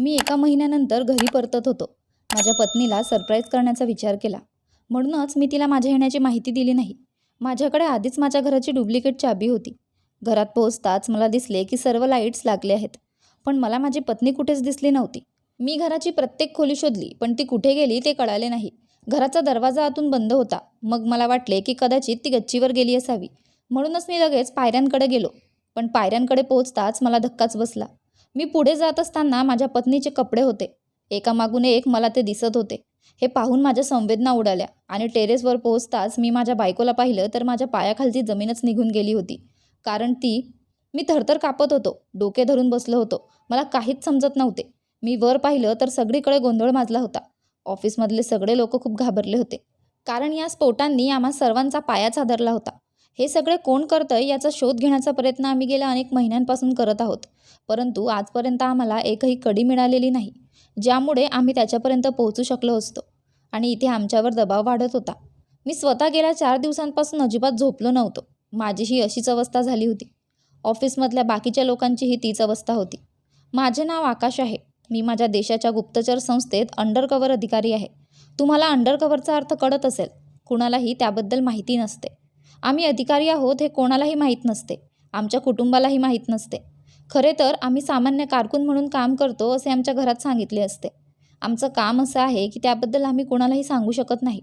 मी एका महिन्यानंतर घरी परतत होतो. माझ्या पत्नीला सरप्राईज करण्याचा विचार केला. म्हणूनच मी तिला माझ्या येण्याची माहिती दिली नाही. माझ्याकडे आधीच माझ्या घराची डुप्लिकेट चाबी होती. घरात पोहोचताच मला दिसले की सर्व लाईट्स लागले आहेत. पण मला माझी पत्नी कुठेच दिसली नव्हती. मी घराची प्रत्येक खोली शोधली पण ती कुठे गेली ते कळाले नाही. घराचा दरवाजा आतून बंद होता. मग मला वाटले की कदाचित ती गच्चीवर गेली असावी. म्हणूनच मी लगेच पायऱ्यांकडे गेलो. पण पायऱ्यांकडे पोहोचताच मला धक्काच बसला. मी पुढे जात असताना माझ्या पत्नीचे कपडे होते. एकामागून एक मला ते दिसत होते. हे पाहून माझ्या संवेदना उडाल्या आणि टेरेसवर पोहोचताच मी माझ्या बायकोला पाहिलं तर माझ्या पायाखालची जमीनच निघून गेली होती. कारण ती मी थरथर कापत होतो डोके धरून बसलो होतो. मला काहीच समजत नव्हते. मी वर पाहिलं तर सगळीकडे गोंधळ माजला होता. ऑफिसमधले सगळे लोक खूप घाबरले होते. कारण या स्फोटांनी आम्हा सर्वांचा पायाच हादरला होता. हे सगळे कोण करतं आहे याचा शोध घेण्याचा प्रयत्न आम्ही गेल्या अनेक महिन्यांपासून करत आहोत. परंतु आजपर्यंत आम्हाला एकही कडी मिळालेली नाही ज्यामुळे आम्ही त्याच्यापर्यंत पोहोचू शकलो असतो आणि इथे आमच्यावर दबाव वाढत होता. मी स्वतः गेल्या चार दिवसांपासून अजिबात झोपलो नव्हतो. माझीही अशीच अवस्था झाली होती. ऑफिसमधल्या बाकीच्या लोकांचीही तीच अवस्था होती. माझे नाव आकाश आहे. मी माझ्या देशाच्या गुप्तचर संस्थेत अंडरकवर अधिकारी आहे. तुम्हाला अंडरकवरचा अर्थ कळत असेल. कुणालाही त्याबद्दल माहिती नसते. आम्ही अधिकारी आहोत हे कोणालाही माहीत नसते. आमच्या कुटुंबालाही माहीत नसते. खरे तर आम्ही सामान्य कारकून म्हणून काम करतो असे आमच्या घरात सांगितले असते. आमचं काम असं आहे की त्याबद्दल आम्ही कोणालाही सांगू शकत नाही.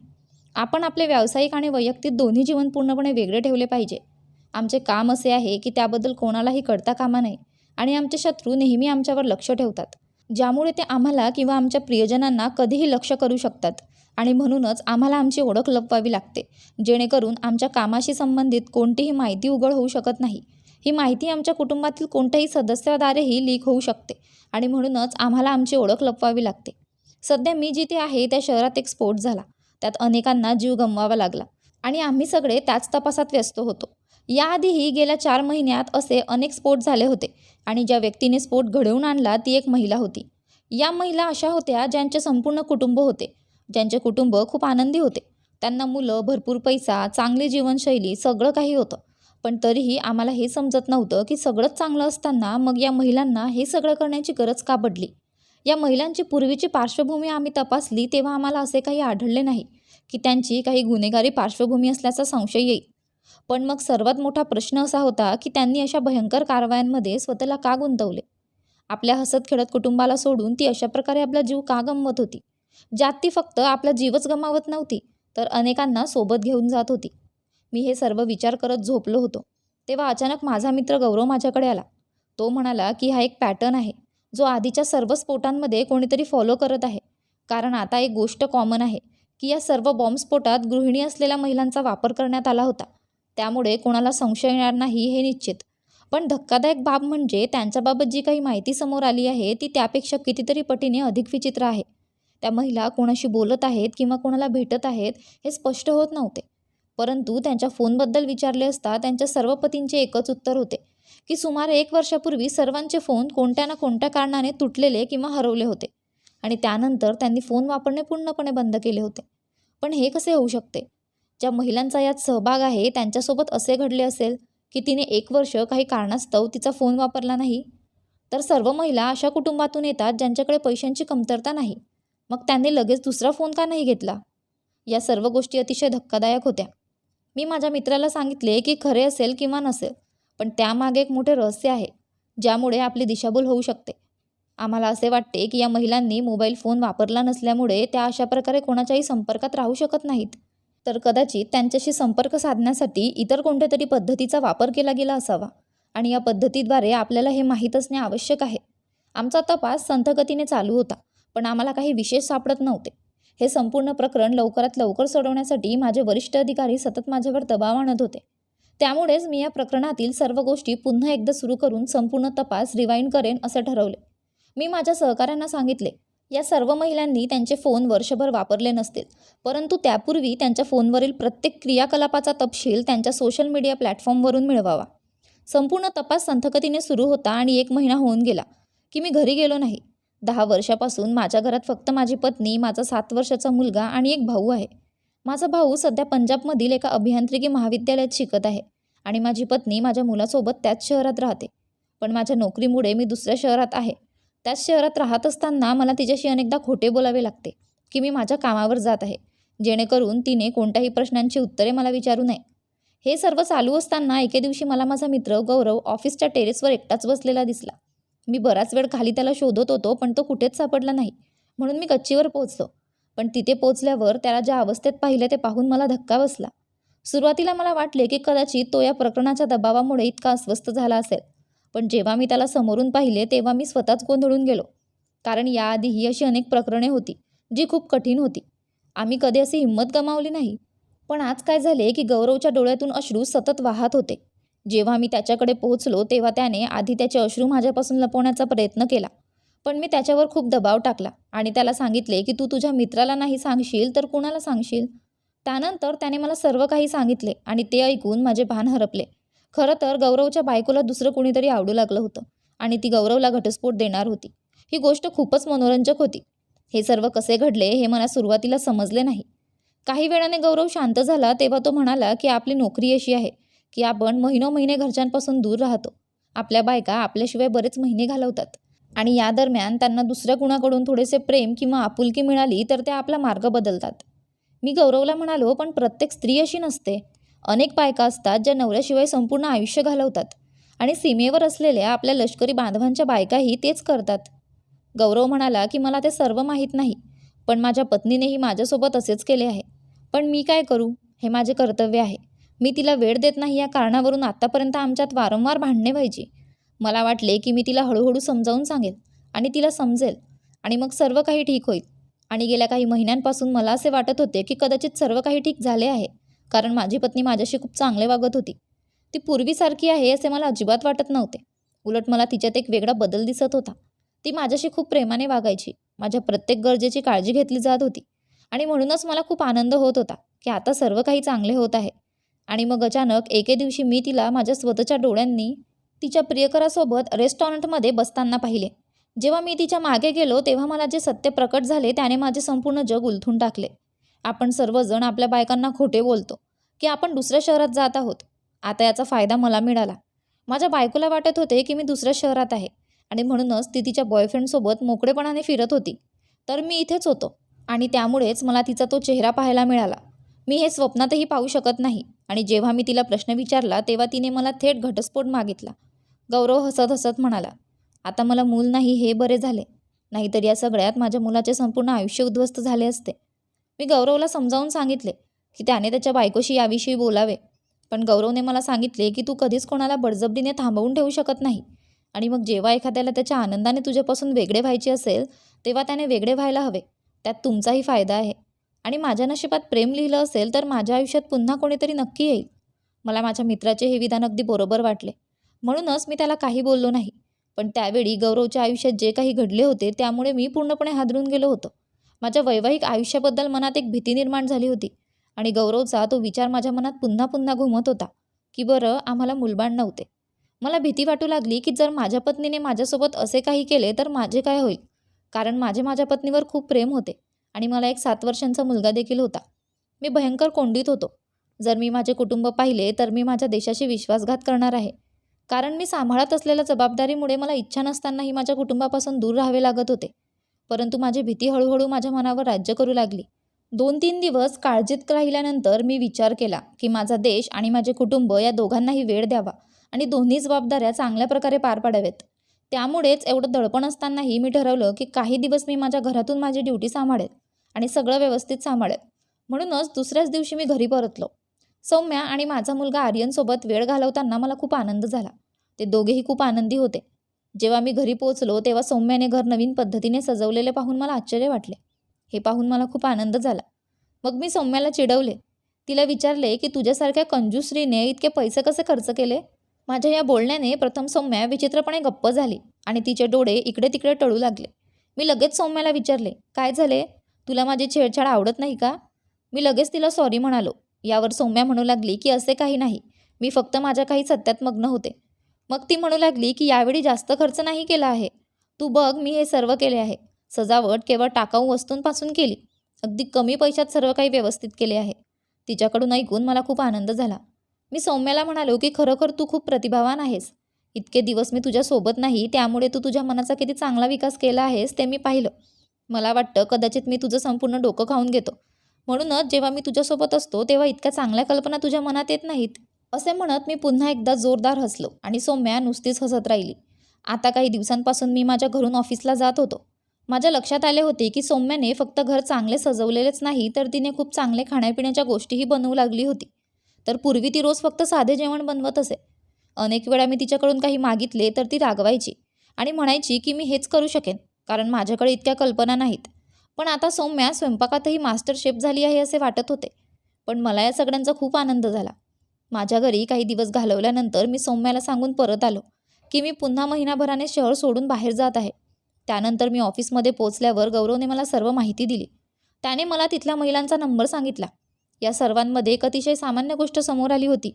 आपण आपले व्यावसायिक आणि वैयक्तिक दोन्ही जीवन पूर्णपणे वेगळे ठेवले पाहिजे. आमचे काम असे आहे की त्याबद्दल कोणालाही कळता कामा नये आणि आमचे शत्रू नेहमी आमच्यावर लक्ष ठेवतात. ज्यामुळे ते आम्हाला किंवा आमच्या प्रियजनांना कधीही लक्ष करू शकतात. आणि म्हणूनच आम्हाला आमची ओळख लपवावी लागते. जेणेकरून आमच्या कामाशी संबंधित कोणतीही माहिती उघड होऊ शकत नाही. ही माहिती आमच्या कुटुंबातील कोणत्याही सदस्याद्वारेही लीक होऊ शकते आणि म्हणूनच आम्हाला आमची ओळख लपवावी लागते. सध्या मी जिथे आहे त्या शहरात एक स्फोट झाला. त्यात अनेकांना जीव गमवावा लागला आणि आम्ही सगळे त्याच तपासात व्यस्त होतो. याआधीही गेल्या चार महिन्यात असे अनेक स्फोट झाले होते आणि ज्या व्यक्तीने स्फोट घडवून आणला ती एक महिला होती. या महिला अशा होत्या ज्यांचे संपूर्ण कुटुंब होते. ज्यांचे कुटुंब खूप आनंदी होते. त्यांना मुलं भरपूर पैसा चांगली जीवनशैली सगळं काही होतं. पण तरीही आम्हाला हे समजत नव्हतं की सगळंच चांगलं असताना मग या महिलांना हे सगळं करण्याची गरज का पडली? या महिलांची पूर्वीची पार्श्वभूमी आम्ही तपासली तेव्हा आम्हाला असे काही आढळले नाही की त्यांची काही गुन्हेगारी पार्श्वभूमी असल्याचा संशय येईल. पण मग सर्वात मोठा प्रश्न असा होता की त्यांनी अशा भयंकर कारवायांमध्ये स्वतःला का गुंतवले? आपल्या हसत खेळत कुटुंबाला सोडून ती अशा प्रकारे आपला जीव का गमवत होती? ज्यात ती फक्त आपला जीवच गमावत नव्हती तर अनेकांना सोबत घेऊन जात होती. मी हे सर्व विचार करत झोपलो होतो तेव्हा अचानक माझा मित्र गौरव माझ्याकडे आला. तो म्हणाला की हा एक पॅटर्न आहे जो आधीच्या सर्व स्फोटांमध्ये कोणीतरी फॉलो करत आहे. कारण आता एक गोष्ट कॉमन आहे की या सर्व बॉम्बस्फोटात गृहिणी असलेल्या महिलांचा वापर करण्यात आला होता. त्यामुळे कोणाला संशय येणार नाही हे निश्चित. पण धक्कादायक बाब म्हणजे त्यांच्याबाबत जी काही माहिती समोर आली आहे ती त्यापेक्षा कितीतरी पटीने अधिक विचित्र आहे. त्या महिला कोणाशी बोलत आहेत किंवा कोणाला भेटत आहेत हे स्पष्ट होत नव्हते. परंतु त्यांच्या फोनबद्दल विचारले असता त्यांच्या सर्व पतींचे एकच उत्तर होते की सुमारे एक वर्षापूर्वी सर्वांचे फोन कोणत्या ना कोणत्या कारणाने तुटलेले किंवा हरवले होते आणि त्यानंतर त्यांनी फोन वापरणे पूर्णपणे बंद केले होते. पण हे कसे होऊ शकते? ज्या महिलांचा यात सहभाग आहे त्यांच्यासोबत असे घडले असेल की तिने एक वर्ष काही कारणास्तव तिचा फोन वापरला नाही? तर सर्व महिला अशा कुटुंबातून येतात ज्यांच्याकडे पैशांची कमतरता नाही. मग त्यांनी लगेच दुसरा फोन का नाही घेतला? या सर्व गोष्टी अतिशय धक्कादायक होत्या. मी माझ्या मित्राला सांगितले की खरे असेल किंवा नसेल पण त्यामागे एक मोठे रहस्य आहे ज्यामुळे आपली दिशाभूल होऊ शकते. आम्हाला असे वाटते की या महिलांनी मोबाईल फोन वापरला नसल्यामुळे त्या अशा प्रकारे कोणाच्याही संपर्कात राहू शकत नाहीत. तर कदाचित त्यांच्याशी संपर्क साधण्यासाठी इतर कोणत्या तरी पद्धतीचा वापर केला गेला असावा आणि या पद्धतीद्वारे आपल्याला हे माहीत असणे आवश्यक आहे. आमचा तपास संथगतीने चालू होता. पण आम्हाला काही विशेष सापडत नव्हते. हे संपूर्ण प्रकरण लवकरात लवकर सोडवण्यासाठी माझे वरिष्ठ अधिकारी सतत माझ्यावर दबाव आणत होते. त्यामुळेच मी या प्रकरणातील सर्व गोष्टी पुन्हा एकदा सुरू करून संपूर्ण तपास रिवाइंड करेन असे ठरवले. मी माझ्या सहकाऱ्यांना सांगितले या सर्व महिलांनी त्यांचे फोन वर्षभर वापरले नसतील परंतु त्यापूर्वी त्यांच्या फोनवरील प्रत्येक क्रियाकलापाचा तपशील त्यांच्या सोशल मीडिया प्लॅटफॉर्मवरून मिळवावा. संपूर्ण तपास संथगतीने सुरू होता आणि एक महिना होऊन गेला की मी घरी गेलो नाही. दहा वर्षापासून माझ्या घरात फक्त माझी पत्नी माझा सात वर्षाचा मुलगा आणि एक भाऊ आहे. माझा भाऊ सध्या पंजाबमधील एका अभियांत्रिकी महाविद्यालयात शिकत आहे आणि माझी पत्नी माझ्या मुलासोबत त्याच शहरात राहते. पण माझ्या नोकरीमुळे मी दुसऱ्या शहरात आहे. त्याच शहरात राहत असताना मला तिच्याशी अनेकदा खोटे बोलावे लागते की मी माझ्या कामावर जात आहे जेणेकरून तिने कोणत्याही प्रश्नांची उत्तरे मला विचारू नये. हे सर्व चालू असताना एके दिवशी मला माझा मित्र गौरव ऑफिसच्या टेरेसवर एकटाच बसलेला दिसला. मी बराच वेळ खाली त्याला शोधत होतो पण तो कुठेच सापडला नाही. म्हणून मी गच्चीवर पोहोचलो. पण तिथे पोचल्यावर त्याला ज्या अवस्थेत पाहिलं ते पाहून मला धक्का बसला. सुरुवातीला मला वाटले की कदाचित तो या प्रकरणाच्या दबावामुळे इतका अस्वस्थ झाला असेल. पण जेव्हा मी त्याला समोरून पाहिले तेव्हा मी स्वतःच गोंधळून गेलो. कारण याआधी ही अशी अनेक प्रकरणे होती जी खूप कठीण होती. आम्ही कधी अशी हिंमत गमावली नाही. पण आज काय झाले की गौरवच्या डोळ्यातून अश्रू सतत वाहत होते. जेव्हा मी त्याच्याकडे पोहोचलो तेव्हा त्याने आधी त्याचे अश्रू माझ्यापासून लपवण्याचा प्रयत्न केला. पण मी त्याच्यावर खूप दबाव टाकला आणि त्याला सांगितले की तू तुझ्या मित्राला नाही सांगशील तर कुणाला सांगशील? त्यानंतर त्याने मला सर्व काही सांगितले आणि ते ऐकून माझे भान हरपले. खरं तर गौरवच्या बायकोला दुसरं कुणीतरी आवडू लागलं होतं आणि ती गौरवला घटस्फोट देणार होती. ही गोष्ट खूपच मनोरंजक होती. हे सर्व कसे घडले हे मला सुरुवातीला समजले नाही. काही वेळाने गौरव शांत झाला तेव्हा तो म्हणाला की आपली नोकरी अशी आहे. की आपण महिनो महिने घरच्यांपासून दूर राहतो. आपल्या बायका आपल्याशिवाय बरेच महिने घालवतात. आणि या दरम्यान त्यांना दुसऱ्या कुणाकडून थोडेसे प्रेम किंवा आपुलकी मिळाली तर ते आपला मार्ग बदलतात. मी गौरवला म्हणालो पण प्रत्येक स्त्री अशी नसते. अनेक बायका असतात ज्या नवऱ्याशिवाय संपूर्ण आयुष्य घालवतात. आणि सीमेवर असलेल्या आपल्या लष्करी बांधवांच्या बायकाही तेच करतात. गौरव म्हणाला की मला ते सर्व माहीत नाही. पण माझ्या पत्नीनेही माझ्यासोबत असेच केले आहे. पण मी काय करू? हे माझे कर्तव्य आहे. मी तिला वेळ देत नाही या कारणावरून आत्तापर्यंत आमच्यात वारंवार भांडणे व्हायची. मला वाटले की मी तिला हळूहळू समजावून सांगेल आणि तिला समजेल आणि मग सर्व काही ठीक होईल. आणि गेल्या काही महिन्यांपासून मला असे वाटत होते की कदाचित सर्व काही ठीक झाले आहे कारण माझी पत्नी माझ्याशी खूप चांगले वागत होती. ती पूर्वीसारखी आहे असे मला अजिबात वाटत नव्हते. उलट मला तिच्यात एक वेगळा बदल दिसत होता. ती माझ्याशी खूप प्रेमाने वागायची माझ्या प्रत्येक गरजेची काळजी घेतली जात होती आणि म्हणूनच मला खूप आनंद होत होता की आता सर्व काही चांगले होत आहे. आणि मग अचानक एके दिवशी मी तिला माझ्या स्वतःच्या डोळ्यांनी तिच्या प्रियकरासोबत रेस्टॉरंटमध्ये बसताना पाहिले. जेव्हा मी तिच्यामागे गेलो तेव्हा मला जे सत्य प्रकट झाले त्याने माझे संपूर्ण जग उलथून टाकले. आपण सर्वजण आपल्या बायकांना खोटे बोलतो की आपण दुसऱ्या शहरात जात आहोत. आता याचा फायदा मला मिळाला. माझ्या बायकोला वाटत होते की मी दुसऱ्या शहरात आहे आणि म्हणूनच ती तिच्या बॉयफ्रेंडसोबत मोकळेपणाने फिरत होती. तर मी इथेच होतो आणि त्यामुळेच मला तिचा तो चेहरा पाहायला मिळाला. मी हे स्वप्नातही पाहू शकत नाही. आणि जेव्हा मी तिला प्रश्न विचारला तेव्हा तिने मला थेट घटस्फोट मागितला. गौरव हसत हसत म्हणाला आता मला मूल नाही हे बरे झाले. नाहीतर या सगळ्यात माझ्या मुलाचे संपूर्ण आयुष्य उद्ध्वस्त झाले असते. मी गौरवला समजावून सांगितले की त्याने त्याच्या बायकोशी याविषयी बोलावे. पण गौरवने मला सांगितले की तू कधीच कोणाला बडजबडीने थांबवून ठेवू शकत नाही. आणि मग जेव्हा एखाद्याला त्याच्या आनंदाने तुझ्यापासून वेगळे व्हायचे असेल तेव्हा त्याने वेगळे व्हायला हवे. त्यात तुमचाही फायदा आहे. आणि माझ्या नशिबात प्रेम लिहिलं असेल तर माझ्या आयुष्यात पुन्हा कोणीतरी नक्की येईल. मला माझ्या मित्राचे हे विधान अगदी बरोबर वाटले. म्हणूनच मी त्याला काही बोललो नाही. पण त्यावेळी गौरवच्या आयुष्यात जे काही घडले होते त्यामुळे मी पूर्णपणे हादरून गेलो होतो. माझ्या वैवाहिक आयुष्याबद्दल मनात एक भीती निर्माण झाली होती आणि गौरवचा तो विचार माझ्या मनात पुन्हा पुन्हा घुमत होता की बरं आम्हाला मुलबाण नव्हते. मला भीती वाटू लागली की जर माझ्या पत्नीने माझ्यासोबत असे काही केले तर माझे काय होईल? कारण माझे माझ्या पत्नीवर खूप प्रेम होते. आणि मला एक सात वर्षांचा मुलगा देखील होता. मी भयंकर कोंडीत होतो. जर मी माझे कुटुंब पाहिले तर मी माझ्या देशाशी विश्वासघात करणार आहे. कारण मी सांभाळत असलेल्या जबाबदारीमुळे मला इच्छा नसतानाही माझ्या कुटुंबापासून दूर राहावे लागत होते. परंतु माझी भीती हळूहळू माझ्या मनावर राज्य करू लागली. दोन तीन दिवस काळजीत राहिल्यानंतर मी विचार केला की माझा देश आणि माझे कुटुंब या दोघांनाही वेळ द्यावा आणि दोन्ही जबाबदाऱ्या चांगल्या प्रकारे पार पाडाव्यात. त्यामुळेच एवढं दडपण असतानाही मी ठरवलं की काही दिवस मी माझ्या घरातून माझी ड्युटी सांभाळेल. आणि सगळं व्यवस्थित सांभाळेल म्हणूनच दुसऱ्याच दिवशी मी घरी परतलो. सौम्या आणि माझा मुलगा आर्यनसोबत वेळ घालवताना मला खूप आनंद झाला. ते दोघेही खूप आनंदी होते. जेव्हा मी घरी पोहोचलो तेव्हा सौम्याने घर नवीन पद्धतीने सजवलेले पाहून मला आश्चर्य वाटले. हे पाहून मला खूप आनंद झाला. मग मी सौम्याला चिडवले. तिला विचारले की तुझ्यासारख्या कंजूसरीने इतके पैसे कसे खर्च केले? माझ्या या बोलण्याने प्रथम सौम्या विचित्रपणे गप्प झाली आणि तिचे डोळे इकडे तिकडे टळू लागले. मी लगेच सौम्याला विचारले काय झाले? तुला माझी छेडछाड आवडत नाही का? मी लगेच तिला सॉरी म्हणालो. यावर सौम्या म्हणू लागली की असे काही नाही. मी फक्त माझ्या काही सत्यात मग्न होते. मग ती म्हणू लागली की यावेळी जास्त खर्च नाही केला आहे. तू बघ मी हे सर्व केले आहे. सजावट केवळ टाकाऊ वस्तूंपासून केली. अगदी कमी पैशात सर्व काही व्यवस्थित केले आहे. तिच्याकडून ऐकून मला खूप आनंद झाला. मी सौम्याला म्हणालो की खरोखर तू खूप प्रतिभावान आहेस. इतके दिवस मी तुझ्यासोबत नाही त्यामुळे तू तुझ्या मनाचा किती चांगला विकास केला आहेस ते मी पाहिलं. मला वाटतं कदाचित मी तुझं संपूर्ण डोकं खाऊन घेतो. म्हणूनच जेव्हा मी तुझ्यासोबत असतो तेव्हा इतक्या चांगल्या कल्पना तुझ्या मनात येत नाहीत. असे म्हणत मी पुन्हा एकदा जोरदार हसलो आणि सौम्या नुसतीच हसत राहिली. आता काही दिवसांपासून मी माझ्या घरून ऑफिसला जात होतो. माझ्या लक्षात आले होते की सौम्याने फक्त घर चांगले सजवलेलेच नाही तर तिने खूप चांगले खाण्यापिण्याच्या गोष्टीही बनवू लागली होती. तर पूर्वी ती रोज फक्त साधे जेवण बनवत असे. अनेक वेळा मी तिच्याकडून काही मागितले तर ती रागवायची आणि म्हणायची की मी हेच करू शकेन. कारण माझ्याकडे इतक्या कल्पना नाहीत. पण आता सौम्या स्वयंपाकातही मास्टर शेफ झाली आहे असे वाटत होते. पण मला या सगळ्यांचा खूप आनंद झाला. माझ्या घरी काही दिवस घालवल्यानंतर मी सौम्याला सांगून परत आलो की मी पुन्हा महिनाभराने शहर सोडून बाहेर जात आहे. त्यानंतर मी ऑफिसमध्ये पोचल्यावर गौरवने मला सर्व माहिती दिली. त्याने मला तिथल्या महिलांचा नंबर सांगितला. या सर्वांमध्ये एक अतिशय सामान्य गोष्ट समोर आली होती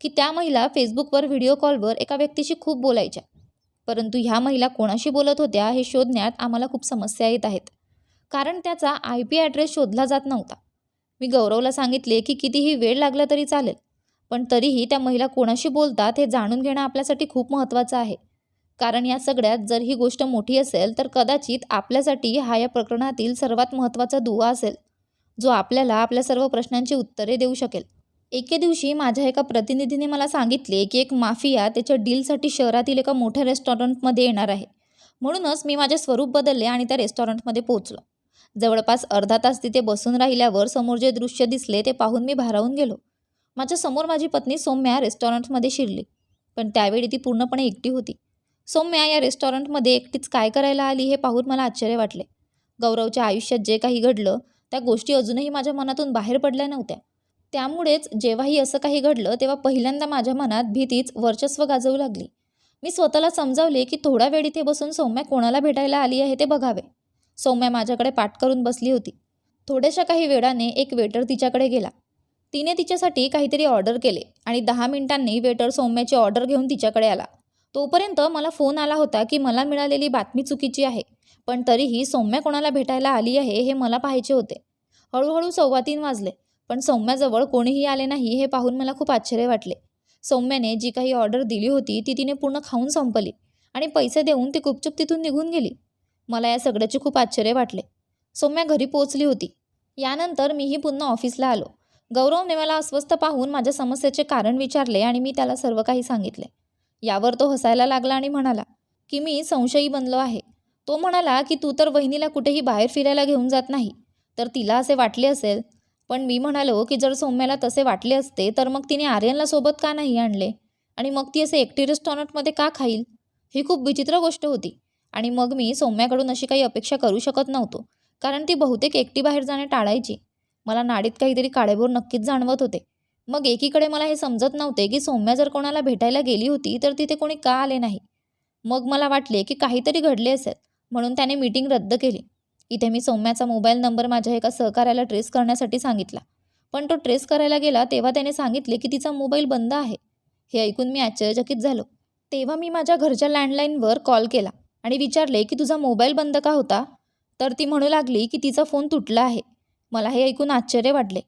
की त्या महिला फेसबुकवर व्हिडिओ कॉलवर एका व्यक्तीशी खूप बोलायच्या. परंतु ह्या महिला कोणाशी बोलत होत्या हे शोधण्यात आम्हाला खूप समस्या येत आहेत. कारण त्याचा आय पी ॲड्रेस शोधला जात नव्हता. मी गौरवला सांगितले की कितीही वेळ लागला तरी चालेल पण तरीही त्या महिला कोणाशी बोलतात हे जाणून घेणं आपल्यासाठी खूप महत्त्वाचं आहे. कारण या सगळ्यात जर ही गोष्ट मोठी असेल तर कदाचित आपल्यासाठी हा या प्रकरणातील सर्वात महत्त्वाचा दुवा असेल जो आपल्याला आपल्या सर्व प्रश्नांची उत्तरे देऊ शकेल. एके दिवशी माझ्या एका प्रतिनिधीने मला सांगितले की एक माफिया त्याच्या डीलसाठी शहरातील एका मोठ्या रेस्टॉरंटमध्ये येणार आहे. म्हणूनच मी माझे स्वरूप बदलले आणि त्या रेस्टॉरंटमध्ये पोहोचलो. जवळपास अर्धा तास तिथे बसून राहिल्यावर समोर जे दृश्य दिसले ते पाहून मी भारावून गेलो. माझ्यासमोर माझी पत्नी सौम्या रेस्टॉरंटमध्ये शिरली पण त्यावेळी ती पूर्णपणे एकटी होती. सौम्या या रेस्टॉरंटमध्ये एकटीच काय करायला आली हे पाहून मला आश्चर्य वाटले. गौरवच्या आयुष्यात जे काही घडलं त्या गोष्टी अजूनही माझ्या मनातून बाहेर पडल्या नव्हत्या. त्यामुळेच जेव्हाही असं काही घडलं तेव्हा पहिल्यांदा माझ्या मनात भीतीच वर्चस्व गाजवू लागली. मी स्वतःला समजावले की थोडा वेळ इथे बसून सौम्या कोणाला भेटायला आली आहे ते बघावे. सौम्या माझ्याकडे पाठ करून बसली होती. थोड्याशा काही वेळाने एक वेटर तिच्याकडे गेला. तिने तिच्यासाठी काहीतरी ऑर्डर केले आणि दहा मिनिटांनी वेटर सौम्याची ऑर्डर घेऊन तिच्याकडे आला. तोपर्यंत मला फोन आला होता की मला मिळालेली बातमी चुकीची आहे पण तरीही सौम्या कोणाला भेटायला आली आहे हे मला पाहायचे होते. हळूहळू सव्वा तीन वाजले. पण सौम्याजवळ कोणीही आले नाही हे पाहून मला खूप आश्चर्य वाटले. सौम्याने जी काही ऑर्डर दिली होती ती तिने पूर्ण खाऊन संपली आणि पैसे देऊन ती गुपचूप तिथून निघून गेली. मला या सगळ्याचे खूप आश्चर्य वाटले. सौम्या घरी पोचली होती. यानंतर मीही पुन्हा ऑफिसला आलो. गौरवने मला अस्वस्थ पाहून माझ्या समस्येचे कारण विचारले आणि मी त्याला सर्व काही सांगितले. यावर तो हसायला लागला आणि म्हणाला की मी संशयी बनलो आहे. तो म्हणाला की तू तर वहिनीला कुठेही बाहेर फिरायला घेऊन जात नाही. तर तिला असे वाटले असेल पण मी म्हणालो की जर सौम्याला तसे वाटले असते तर मग तिने आर्यनला सोबत का नाही आणले? आणि मग ती असे एकटी रेस्टॉरंटमध्ये का खाईल? ही खूप विचित्र गोष्ट होती. आणि मग मी सौम्याकडून अशी काही अपेक्षा करू शकत नव्हतो कारण ती बहुतेक एकटी बाहेर जाणे टाळायची. मला नाडीत काहीतरी काळेभोर नक्कीच जाणवत होते. मग एकीकडे मला हे समजत नव्हते की सौम्या जर कोणाला भेटायला गेली होती तर तिथे कोणी का आले नाही? मग मला वाटले की काहीतरी घडले असेल म्हणून त्याने मीटिंग रद्द केली. इथे मी सौम्याचा मोबाईल नंबर माझ्या एका सहकार्याला ट्रेस करण्यासाठी सांगितला. पण तो ट्रेस करायला गेला तेव्हा त्याने सांगितले की तिचा मोबाईल बंद आहे. हे ऐकून मी आश्चर्यचकित झालो. तेव्हा मी माझ्या घरच्या लँडलाईनवर कॉल केला आणि विचारले की तुझा मोबाईल बंद का होता? तर ती म्हणू लागली की तिचा फोन तुटला आहे. मला हे ऐकून आश्चर्य वाटले.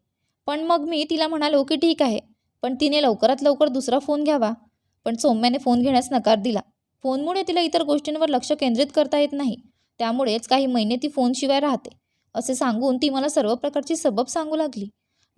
पण मग मी तिला म्हणालो की ठीक आहे. पण तिने लवकरात लवकर दुसरा फोन घ्यावा. पण सौम्याने फोन घेण्यास नकार दिला. फोनमुळे तिला इतर गोष्टींवर लक्ष केंद्रित करता येत नाही. त्यामुळेच काही महिने ती फोनशिवाय राहते. असे सांगून ती मला सर्व प्रकारची सबब सांगू लागली.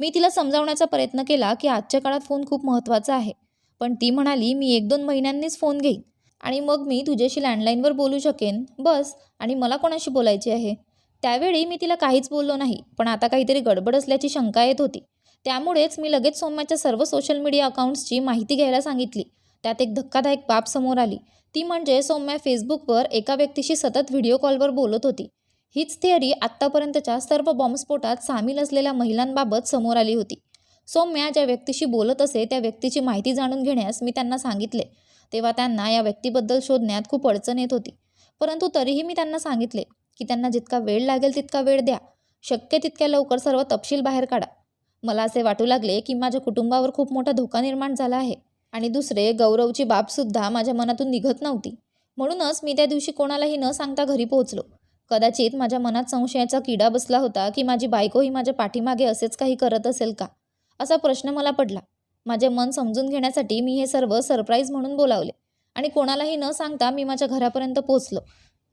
मी तिला समजावण्याचा प्रयत्न केला की आजच्या काळात फोन खूप महत्त्वाचा आहे. पण ती म्हणाली मी एक दोन महिन्यांनीच फोन घेईन आणि मग मी तुझ्याशी लँडलाईनवर बोलू शकेन. बस आणि मला कोणाशी बोलायचे आहे? त्यावेळी मी तिला काहीच बोललो नाही पण आता काहीतरी गडबड असल्याची शंका येत होती. त्यामुळेच मी लगेच सोम्याच्या सर्व सोशल मीडिया अकाउंट्सची माहिती घ्यायला सांगितली. त्यात एक धक्कादायक बाब समोर आली. ती म्हणजे सौम्या फेसबुकवर एका व्यक्तीशी सतत व्हिडिओ कॉलवर बोलत होती. हीच थिअरी आत्तापर्यंतच्या सर्व बॉम्बस्फोटात सामील असलेल्या महिलांबाबत समोर आली होती. सौम्या ज्या व्यक्तीशी बोलत असे त्या व्यक्तीची माहिती जाणून घेण्यास मी त्यांना सांगितले. तेव्हा त्यांना या व्यक्तीबद्दल शोधण्यात खूप अडचण येत होती. परंतु तरीही मी त्यांना सांगितले की त्यांना जितका वेळ लागेल तितका वेळ द्या. शक्य तितक्या लवकर सर्व तपशील बाहेर काढा. मला असे वाटू लागले की माझ्या कुटुंबावर खूप मोठा धोका निर्माण झाला आहे. आणि दुसरे गौरवची बाबसुद्धा माझ्या मनातून निघत नव्हती. म्हणूनच मी त्या दिवशी कोणालाही न सांगता घरी पोहोचलो. कदाचित माझ्या मनात संशयाचा किडा बसला होता की माझी बायकोही माझ्या पाठीमागे असेच काही करत असेल का? असा प्रश्न मला पडला. माझे मन समजून घेण्यासाठी मी हे सर्व सरप्राईज म्हणून बोलावले. आणि कोणालाही न सांगता मी माझ्या घरापर्यंत पोचलो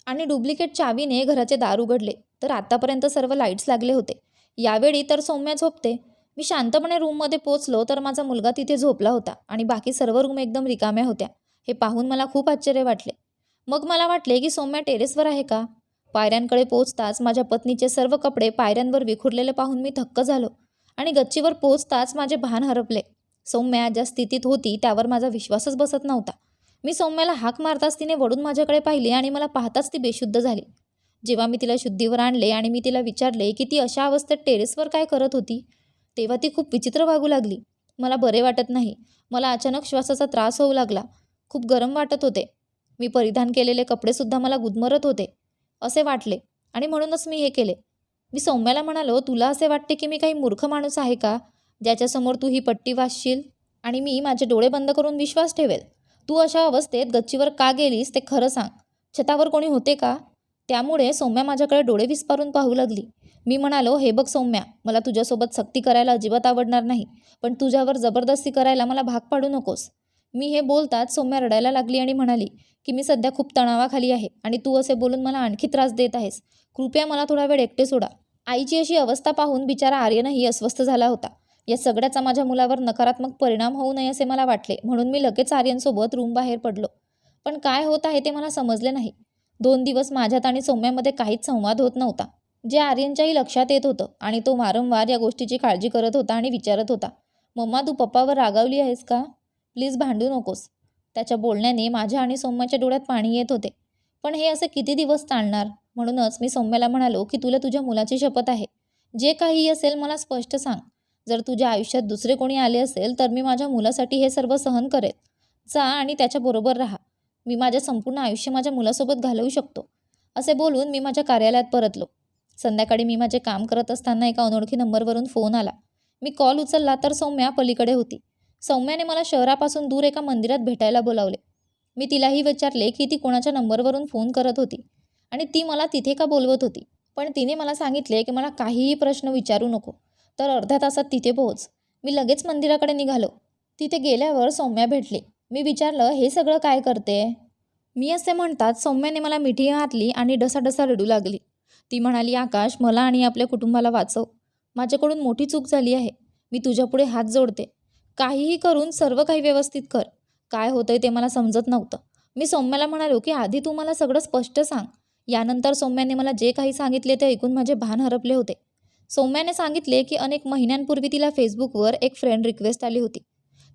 आणि डुप्लिकेट चावीने घराचे दार उघडले. तर आतापर्यंत सर्व लाईट्स लागले होते. यावेळी तर सौम्या झोपते. मी शांतपणे रूममध्ये पोचलो तर माझा मुलगा तिथे झोपला होता आणि बाकी सर्व रूम एकदम रिकाम्या होत्या. हे पाहून मला खूप आश्चर्य वाटले. मग मला वाटले की सौम्या टेरेसवर आहे का? पायऱ्यांकडे पोचताच माझ्या पत्नीचे सर्व कपडे पायऱ्यांवर विखुरलेले पाहून मी थक्क झालो आणि गच्चीवर पोचताच माझे भान हरपले. सौम्या ज्या स्थितीत होती त्यावर माझा विश्वासच बसत नव्हता. मी सौम्याला हाक मारताच तिने वडून माझ्याकडे पाहिले आणि मला पाहताच ती बेशुद्ध झाली. जेव्हा मी तिला शुद्धीवर आणले आणि मी तिला विचारले की ती अशा अवस्थेत टेरेसवर काय करत होती? तेव्हा ती खूप विचित्र वागू लागली. मला बरे वाटत नाही. मला अचानक श्वासाचा त्रास होऊ लागला. खूप गरम वाटत होते. मी परिधान केलेले कपडेसुद्धा मला गुदमरत होते. असे वाटले. आणि म्हणूनच मी हे केले. मी सौम्याला म्हणालो तुला असे वाटते की मी काही मूर्ख माणूस आहे का? ज्याच्यासमोर तू ही पट्टी वाचशील आणि मी माझे डोळे बंद करून विश्वास ठेवेल. तू अशा अवस्थेत गच्चीवर का गेलीस ते खरं सांग. छतावर कोणी होते का? त्यामुळे सौम्या माझ्याकडे डोळे विस्पारून पाहू लागली. मी म्हणालो हे बघ सौम्या मला तुझ्यासोबत सक्ती करायला अजिबात आवडणार नाही पण तुझ्यावर जबरदस्ती करायला मला भाग पाडू नकोस. मी हे बोलताच सौम्या रडायला लागली आणि म्हणाली की मी सध्या खूप तणावाखाली आहे आणि तू असे बोलून मला आणखी त्रास देत आहेस. कृपया मला थोडा वेळ एकटे सोडा. आईची अशी अवस्था पाहून बिचारा आर्यनही अस्वस्थ झाला होता. या सगळ्याचा माझ्या मुलावर नकारात्मक परिणाम होऊ नये असे मला वाटले म्हणून मी लगेच आर्यनसोबत रूम बाहेर पडलो. पण काय होत आहे ते मला समजले नाही. दोन दिवस माझ्यात आणि सौम्यामध्ये काहीच संवाद होत नव्हता. जे आर्यनच्याही लक्षात येत होतं आणि तो वारंवार या गोष्टीची काळजी करत होता आणि विचारत होता मम्मा तू पप्पावर रागावली आहेस का? प्लीज भांडू नकोस. त्याच्या बोलण्याने माझ्या आणि सौम्याच्या डोळ्यात पाणी येत होते. पण हे असे किती दिवस चालणार? म्हणूनच मी सौम्याला म्हणालो की तुला तुझ्या मुलाची शपथ आहे. जे काही असेल मला स्पष्ट सांग. जर तुझ्या आयुष्यात दुसरे कोणी आले असेल तर मी माझ्या मुलासाठी हे सर्व सहन करेल. जा आणि त्याच्याबरोबर राहा. मी माझ्या संपूर्ण आयुष्य माझ्या मुलासोबत घालवू शकतो. असे बोलून मी माझ्या कार्यालयात परतलो. संध्याकाळी मी माझे काम करत असताना एका अनोळखी नंबरवरून फोन आला. मी कॉल उचलला तर सौम्या पलीकडे होती. सौम्याने मला शहरापासून दूर एका मंदिरात भेटायला बोलावले. मी तिलाही विचारले की ती कोणाच्या नंबरवरून फोन करत होती आणि ती मला तिथे का बोलवत होती? पण तिने मला सांगितले की मला काहीही प्रश्न विचारू नको. तर अर्ध्या तासात तिथे पोहोच. मी लगेच मंदिराकडे निघालो. तिथे गेल्यावर सौम्या भेटली. मी विचारलं हे सगळं काय करते? मी असे म्हणतात सौम्याने मला मिठी घातली आणि डसाडसा रडू लागली. ती म्हणाली आकाश मला आणि आपल्या कुटुंबाला वाचव. माझ्याकडून मोठी चूक झाली आहे. मी तुझ्यापुढे हात जोडते. काहीही करून सर्व काही व्यवस्थित कर. काय होतंय ते मला समजत नव्हतं. मी सौम्याला म्हणालो की आधी तू मला सगळं स्पष्ट सांग. यानंतर सौम्याने मला जे काही सांगितले ते ऐकून माझे भान हरपले होते. सौम्याने सांगितले की अनेक महिन्यांपूर्वी तिला फेसबुकवर एक फ्रेंड रिक्वेस्ट आली होती.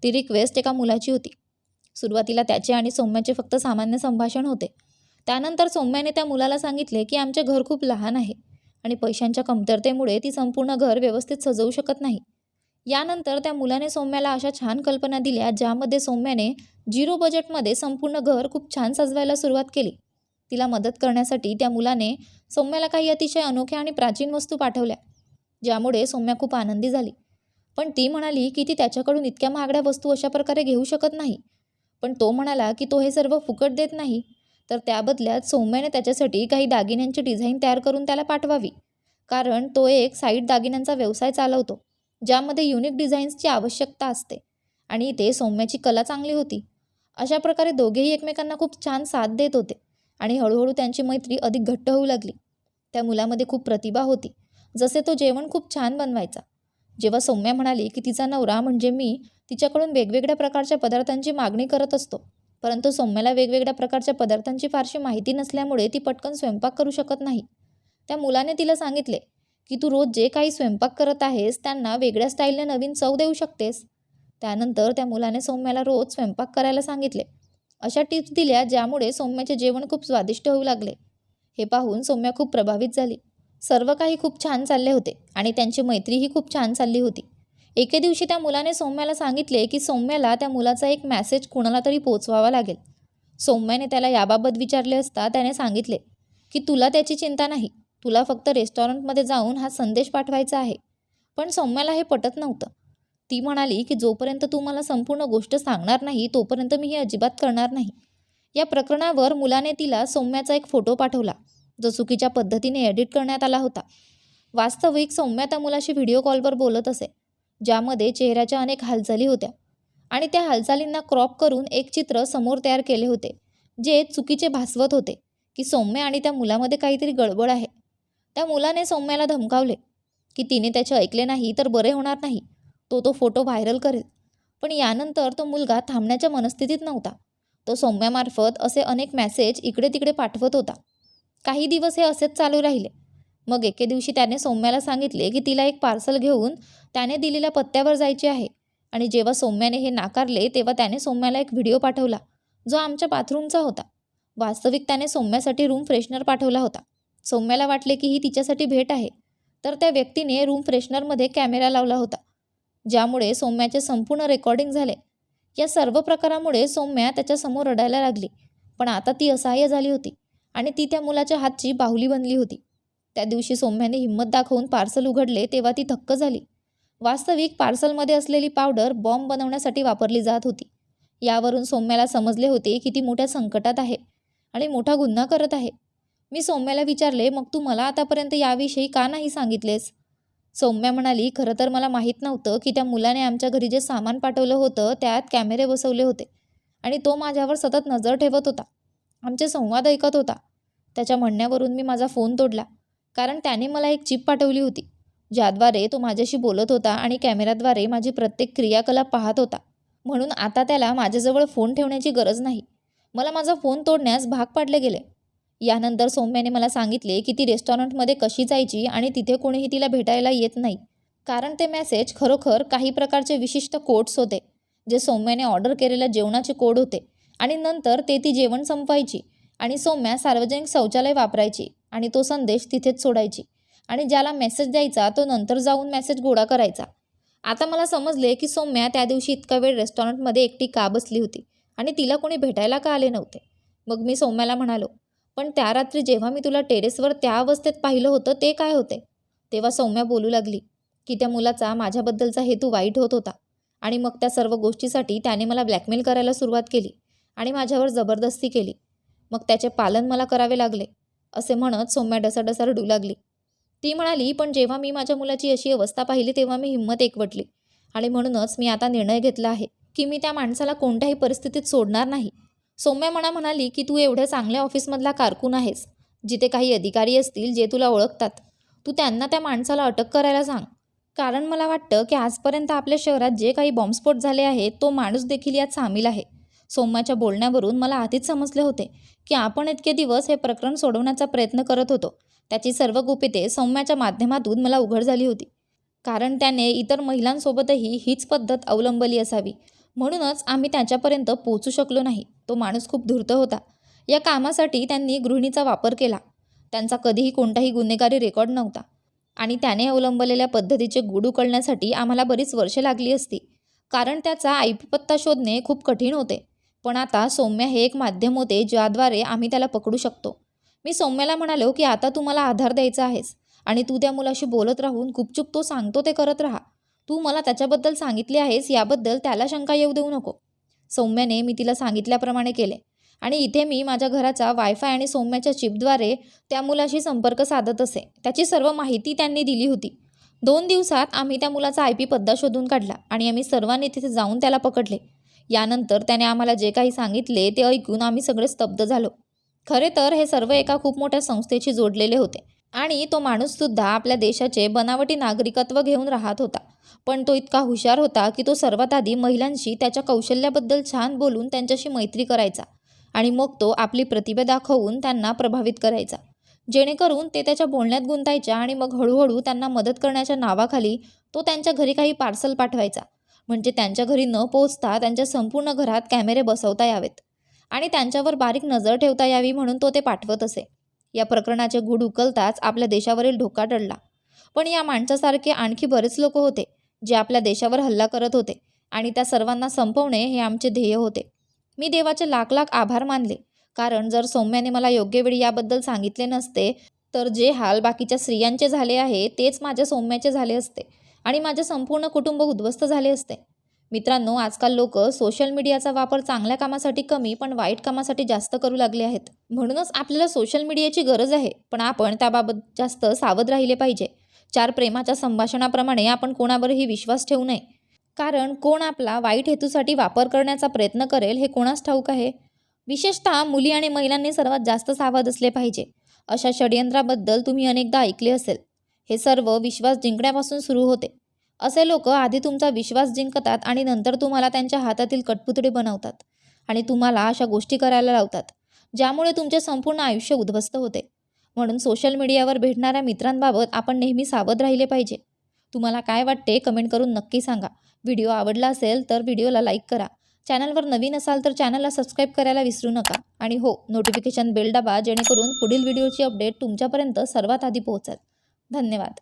ती रिक्वेस्ट एका मुलाची होती. सुरुवातीला त्याचे आणि सौम्याचे फक्त सामान्य संभाषण होते. त्यानंतर सौम्याने त्या मुलाला सांगितले की आमचे घर खूप लहान आहे आणि पैशांच्या कमतरतेमुळे ती संपूर्ण घर व्यवस्थित सजवू शकत नाही. यानंतर त्या मुलाने सौम्याला अशा छान कल्पना दिल्या ज्यामध्ये सौम्याने झिरो बजेटमध्ये संपूर्ण घर खूप छान सजवायला सुरुवात केली. तिला मदत करण्यासाठी त्या मुलाने सौम्याला काही अतिशय अनोख्या आणि प्राचीन वस्तू पाठवल्या ज्यामुळे सौम्या खूप आनंदी झाली. पण ती म्हणाली की ती त्याच्याकडून इतक्या महागड्या वस्तू अशा प्रकारे घेऊ शकत नाही. पण तो म्हणाला की तो हे सर्व फुकट देत नाही. तर त्या बदल्यात सौम्याने त्याच्यासाठी काही दागिन्यांची डिझाईन तयार करून त्याला पाठवावी. कारण तो एक साईड दागिन्यांचा व्यवसाय चालवतो ज्यामध्ये युनिक डिझाईन्सची आवश्यकता असते आणि इथे सौम्याची कला चांगली होती. अशा प्रकारे दोघेही एकमेकांना खूप छान साथ देत होते आणि हळूहळू त्यांची मैत्री अधिक घट्ट होऊ लागली. त्या मुलामध्ये खूप प्रतिभा होती. जसे तो जेवण खूप छान बनवायचा. जेव्हा सौम्या म्हणाली की तिचा नवरा म्हणजे मी तिच्याकडून वेगवेगळ्या प्रकारच्या पदार्थांची मागणी करत असतो. परंतु सौम्याला वेगवेगळ्या प्रकारच्या पदार्थांची फारशी माहिती नसल्यामुळे ती पटकन स्वयंपाक करू शकत नाही. त्या मुलाने तिला सांगितले की तू रोज जे काही स्वयंपाक करत आहेस त्यांना वेगळ्या स्टाईलने नवीन चव देऊ शकतेस. त्यानंतर त्या मुलाने सौम्याला रोज स्वयंपाक करायला सांगितले. अशा टिप्स दिल्या ज्यामुळे सौम्याचे जेवण खूप स्वादिष्ट होऊ लागले. हे पाहून सौम्या खूप प्रभावित झाली. सर्व काही खूप छान चालले होते आणि त्यांची मैत्रीही खूप छान चालली होती. एके दिवशी त्या मुलाने सौम्याला सांगितले की सौम्याला त्या मुलाचा एक मॅसेज कुणाला तरी पोचवावा लागेल. सौम्याने त्याला याबाबत विचारले असता त्याने सांगितले की तुला त्याची चिंता नाही तुला फक्त रेस्टॉरंटमध्ये जाऊन हा संदेश पाठवायचा आहे. पण सौम्याला हे पटत नव्हतं. ती म्हणाली की जोपर्यंत तू मला संपूर्ण गोष्ट सांगणार नाही तोपर्यंत मी हे अजिबात करणार नाही. या प्रकरणावर मुलाने तिला सौम्याचा एक फोटो पाठवला जो चुकीच्या पद्धतीने एडिट करण्यात आला होता. वास्तविक सौम्या त्या मुलाशी व्हिडिओ कॉलवर बोलत असे. ज्यामध्ये चेहऱ्याच्या अनेक हालचाली होत्या. आणि त्या हालचालींना क्रॉप करून एक चित्र समोर तयार केले होते जे चुकीचे भासवत होते की सौम्य आणि त्या मुलामध्ये काहीतरी गडबड आहे. त्या मुलाने सौम्याला धमकावले की तिने त्याचे ऐकले नाही तर बरे होणार नाही. तो तो फोटो व्हायरल करेल. पण यानंतर तो मुलगा थांबण्याच्या मनस्थितीत नव्हता. तो सौम्यामार्फत असे अनेक मॅसेज इकडे तिकडे पाठवत होता. काही दिवस हे असेच चालू राहिले. मग एके दिवशी त्याने सौम्याला सांगितले की तिला एक पार्सल घेऊन त्याने दिलेल्या पत्त्यावर जायचे आहे. आणि जेव्हा सौम्याने हे नाकारले तेव्हा त्याने सौम्याला एक व्हिडिओ पाठवला जो आमच्या बाथरूमचा होता. वास्तविक त्याने सौम्यासाठी रूम फ्रेशनर पाठवला होता. सौम्याला वाटले की ही तिच्यासाठी भेट आहे. तर त्या व्यक्तीने रूम फ्रेशनरमध्ये कॅमेरा लावला होता ज्यामुळे सौम्याचे संपूर्ण रेकॉर्डिंग झाले. या सर्व प्रकारामुळे सौम्या त्याच्यासमोर रडायला लागली पण आता ती असहाय्य झाली होती आणि ती त्या मुलाच्या हातची बाहुली बनली होती. त्या दिवशी सौम्याने हिंमत दाखवून पार्सल उघडले तेव्हा ती थक्क झाली. वास्तविक पार्सलमध्ये असलेली पावडर बॉम्ब बनवण्यासाठी वापरली जात होती. यावरून सौम्याला समजले होते की ती मोठ्या संकटात आहे आणि मोठा गुन्हा करत आहे. मी सौम्याला विचारले मग तू मला आतापर्यंत याविषयी का नाही सांगितलेस? सौम्या म्हणाली खरं तर मला माहीत नव्हतं की त्या मुलाने आमच्या घरी जे सामान पाठवलं होतं त्यात कॅमेरे बसवले होते आणि तो माझ्यावर सतत नजर ठेवत होता. आमचे संवाद ऐकत होता. त्याच्या म्हणण्यावरून मी माझा फोन तोडला. कारण त्याने मला एक चिप पाठवली होती ज्याद्वारे तो माझ्याशी बोलत होता आणि कॅमेऱ्याद्वारे माझी प्रत्येक क्रियाकलाप पाहत होता. म्हणून आता त्याला माझ्याजवळ फोन ठेवण्याची गरज नाही. मला माझा फोन तोडण्यास भाग पाडले गेले. यानंतर सौम्याने मला सांगितले की ती रेस्टॉरंटमध्ये कशी जायची आणि तिथे कोणीही तिला भेटायला येत नाही. कारण ते मेसेज खरोखर काही प्रकारचे विशिष्ट कोड्स होते जे सौम्याने ऑर्डर केलेल्या जेवणाचे कोड होते आणि नंतर ते ती जेवण संपवायची आणि सौम्या सार्वजनिक शौचालय वापरायची. आणि तो संदेश तिथेच सोडायची. आणि ज्याला मेसेज द्यायचा तो नंतर जाऊन मेसेज गोळा करायचा. आता मला समजले की सौम्या त्या दिवशी इतका वेळ रेस्टॉरंटमध्ये एकटी का बसली होती? आणि तिला कोणी भेटायला का आले नव्हते? मग मी सौम्याला म्हणालो पण त्या रात्री जेव्हा मी तुला टेरेसवर त्या अवस्थेत पाहिलं होतं ते काय होते? तेव्हा सौम्या बोलू लागली की त्या मुलाचा माझ्याबद्दलचा हेतू वाईट होत होता. आणि मग त्या सर्व गोष्टीसाठी त्याने मला ब्लॅकमेल करायला सुरुवात केली आणि माझ्यावर जबरदस्ती केली. मग त्याचे पालन मला करावे लागले. असे म्हणत सौम्या डसाडसा रडू लागली. ती म्हणाली पण जेव्हा मी माझ्या मुलाची अशी अवस्था पाहिली तेव्हा मी हिंमत एकवटली. आणि म्हणूनच मी आता निर्णय घेतला आहे की मी त्या माणसाला कोणत्याही परिस्थितीत सोडणार नाही. सौम्या म्हणा म्हणाली की तू एवढ्या चांगल्या ऑफिसमधला कारकून आहेस जिथे काही अधिकारी असतील जे तुला ओळखतात. तू त्यांना त्या माणसाला अटक करायला सांग. कारण मला वाटतं की आजपर्यंत आपल्या शहरात जे काही बॉम्बस्फोट झाले आहेत तो माणूस देखील यात सामील आहे. सौम्याच्या बोलण्यावरून मला आधीच समजले होते की आपण इतके दिवस हे प्रकरण सोडवण्याचा प्रयत्न करत होतो. त्याची सर्व गुपिते सौम्याच्या माध्यमातून मला उघड झाली होती. कारण त्याने इतर महिलांसोबतही हीच पद्धत अवलंबली असावी. म्हणूनच आम्ही त्याच्यापर्यंत पोचू शकलो नाही. तो माणूस खूप धूर्त होता. या कामासाठी त्यांनी गृहिणीचा वापर केला. त्यांचा कधीही कोणताही गुन्हेगारी रेकॉर्ड नव्हता. आणि त्याने अवलंबलेल्या पद्धतीचे गुड उकळण्यासाठी आम्हाला बरीच वर्षे लागली असती. कारण त्याचा आय पी पत्ता शोधणे खूप कठीण होते. पण आता सौम्य हे एक माध्यम होते ज्याद्वारे आम्ही त्याला पकडू शकतो. मी सौम्याला म्हणालो की आता तू मला आधार द्यायचा आहेस आणि तू त्या मुलाशी बोलत राहून गुपचूप तो सांगतो ते करत राहा. तू मला त्याच्याबद्दल सांगितले आहेस याबद्दल त्याला शंका येऊ देऊ नको. सौम्याने मी तिला सांगितल्याप्रमाणे केले. आणि इथे मी माझ्या घराचा वायफाय आणि सौम्याच्या चिपद्वारे त्या मुलाशी संपर्क साधत असे. त्याची सर्व माहिती त्यांनी दिली होती. दोन दिवसात आम्ही त्या मुलाचा आय पी पत्ता शोधून काढला आणि आम्ही सर्वांनी तिथे जाऊन त्याला पकडले. यानंतर त्याने आम्हाला जे काही सांगितले ते ऐकून आम्ही सगळे स्तब्ध झालो. खरे तर हे सर्व एका खूप मोठ्या संस्थेशी जोडलेले होते. आणि तो माणूससुद्धा आपल्या देशाचे बनावटी नागरिकत्व घेऊन राहत होता. पण तो इतका हुशार होता की तो सर्वात आधी महिलांशी त्याच्या कौशल्याबद्दल छान बोलून त्यांच्याशी मैत्री करायचा. आणि मग तो आपली प्रतिभा दाखवून त्यांना प्रभावित करायचा. जेणेकरून ते त्याच्या बोलण्यात गुंतायच्या आणि मग हळूहळू त्यांना मदत करण्याच्या नावाखाली तो त्यांच्या घरी काही पार्सल पाठवायचा. म्हणजे त्यांच्या घरी न पोहोचता त्यांच्या संपूर्ण घरात कॅमेरे बसवता यावेत. आणि त्यांच्यावर बारीक नजर ठेवता यावी म्हणून तो ते पाठवत असे. या प्रकरणाचे गूढ उकलताच आपल्या देशावरील धोका टळला. पण या माणसासारखे आणखी बरेच लोक होते जे आपल्या देशावर हल्ला करत होते आणि त्या सर्वांना संपवणे हे आमचे ध्येय होते. मी देवाचे लाख लाख आभार मानले. कारण जर सौम्याने मला योग्य वेळी याबद्दल सांगितले नसते तर जे हाल बाकीच्या स्त्रियांचे झाले आहे तेच माझ्या सौम्याचे झाले असते. आणि माझे संपूर्ण कुटुंब उद्ध्वस्त झाले असते. मित्रांनो आजकाल लोक सोशल मीडियाचा वापर चांगल्या कामासाठी कमी पण वाईट कामासाठी जास्त करू लागले आहेत. म्हणूनच आपल्याला सोशल मीडियाची गरज आहे पण आपण त्याबाबत जास्त सावध राहिले पाहिजे. चार प्रेमाच्या संभाषणाप्रमाणे आपण कोणावरही विश्वास ठेवू नये. कारण कोण आपला वाईट हेतूसाठी वापर करण्याचा प्रयत्न करेल हे कोणास ठाऊक आहे? विशेषतः मुली आणि महिलांनी सर्वात जास्त सावध असले पाहिजे. अशा षडयंत्राबद्दल तुम्ही अनेकदा ऐकले असेल. हे सर्व विश्वास जिंकण्यापासून सुरू होते. असे लोक आधी तुमचा विश्वास जिंकतात आणि नंतर तुम्हाला त्यांच्या हातातील कटपुतळे बनवतात आणि तुम्हाला अशा गोष्टी करायला लावतात ज्यामुळे तुमचे संपूर्ण आयुष्य उद्ध्वस्त होते. म्हणून सोशल मीडियावर भेटणाऱ्या मित्रांबाबत आपण नेहमी सावध राहिले पाहिजे. तुम्हाला काय वाटते कमेंट करून नक्की सांगा. व्हिडिओ आवडला असेल तर व्हिडिओला लाईक करा. चॅनलवर नवीन असाल तर चॅनलला सबस्क्राईब करायला विसरू नका. आणि हो नोटिफिकेशन बेल दाबा जेणेकरून पुढील व्हिडिओची अपडेट तुमच्यापर्यंत सर्वात आधी पोहोचेल. धन्यवाद.